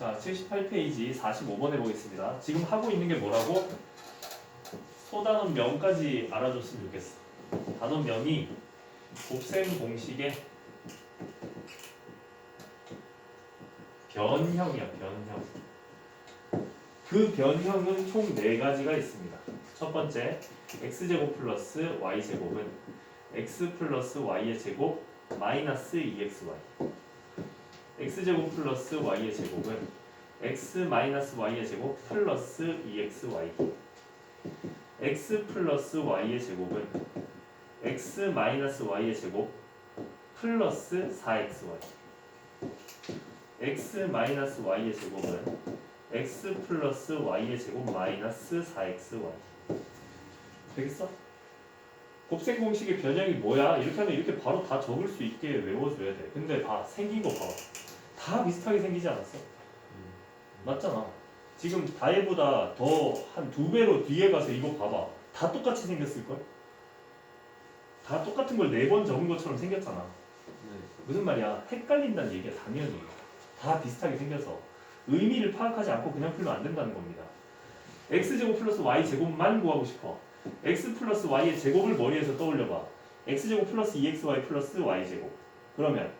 자, 78페이지 45번 해보겠습니다. 지금 하고 있는 게 뭐라고? 소단원 명까지 알아줬으면 좋겠어. 단원 명이 곱셈 공식의 변형이야, 변형. 그 변형은 총네 가지가 있습니다. 첫 번째, x제곱 플러스 y제곱은 x 플러스 y의 제곱 마이너스 2xy. X제곱 플러스 y의 제곱은 x 마이너스 y의 제곱 플러스 2xy. x 플러스 y의 제곱은 x 마이너스 y의 제곱 플러스 4xy. x 마이너스 y의 제곱은 x 플러스 y의 제곱 마이너스 4xy. 되겠어? 곱셈 공식의 변형이 뭐야? 이렇게 하면 이렇게 바로 다 적을 수 있게 외워줘야 돼. 근데 봐, 생긴 거 봐. 다 비슷하게 생기지 않았어? 맞잖아. 지금 다해보다 더 한 두 배로 뒤에 가서 이거 봐봐. 다 똑같이 생겼을걸? 다 똑같은 걸 네 번 적은 것처럼 생겼잖아. 무슨 말이야? 헷갈린다는 얘기야, 당연히. 다 비슷하게 생겨서. 의미를 파악하지 않고 그냥 풀면 안 된다는 겁니다. x제곱 플러스 y제곱만 구하고 싶어. x 플러스 y의 제곱을 머리에서 떠올려봐. x제곱 플러스 2xy 플러스 y제곱. 그러면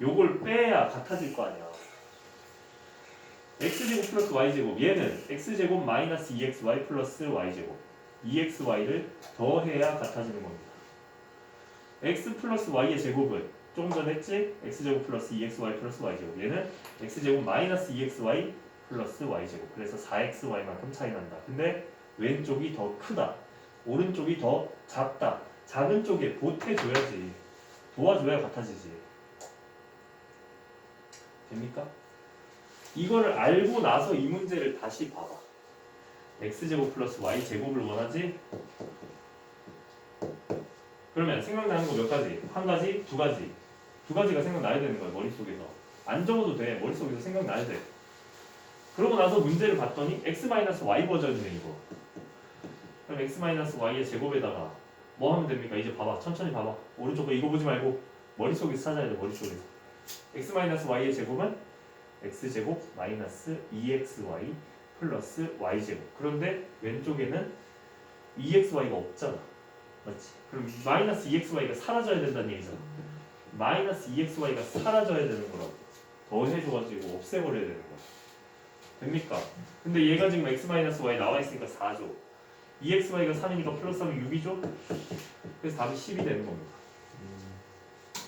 요걸 빼야 같아질 거 아니야. x제곱 플러스 y제곱 얘는 x제곱 마이너스 2xy 플러스 y제곱 2xy를 더해야 같아지는 겁니다. x 플러스 y의 제곱은 조금 전 했지? x제곱 플러스 2xy 플러스 y제곱 얘는 x제곱 마이너스 2xy 플러스 y제곱 그래서 4xy만큼 차이 난다. 근데 왼쪽이 더 크다. 오른쪽이 더 작다. 작은 쪽에 보태줘야지. 도와줘야 같아지지. 됩니까? 이거를 알고 나서 이 문제를 다시 봐봐. x제곱 플러스 y제곱을 원하지? 그러면 생각나는 거 몇 가지? 한 가지? 두 가지? 두 가지가 생각나야 되는 거야 머릿속에서 안 적어도 돼 머릿속에서 생각나야 돼 그러고 나서 문제를 봤더니 x-y 버전이네 이거 그럼 x-y의 제곱에다가 뭐 하면 됩니까? 이제 봐봐 천천히 봐봐 오른쪽 거 이거 보지 말고 머릿속에서 찾아야 돼 머릿속에서 x-y의 제곱은 x제곱 마이너스 2xy 플러스 y제곱. 그런데 왼쪽에는 2xy가 없잖아. 맞지? 그럼 마이너스 2xy가 사라져야 된다는 얘기잖아. 마이너스 2xy가 사라져야 되는 거라고. 더해줘가지고 없애버려야 되는 거야. 됩니까? 근데 얘가 지금 x 마이너스 y 나와 있으니까 4죠. 2xy가 3이니까 플러스 하면 6이죠? 그래서 답이 10이 되는 겁니다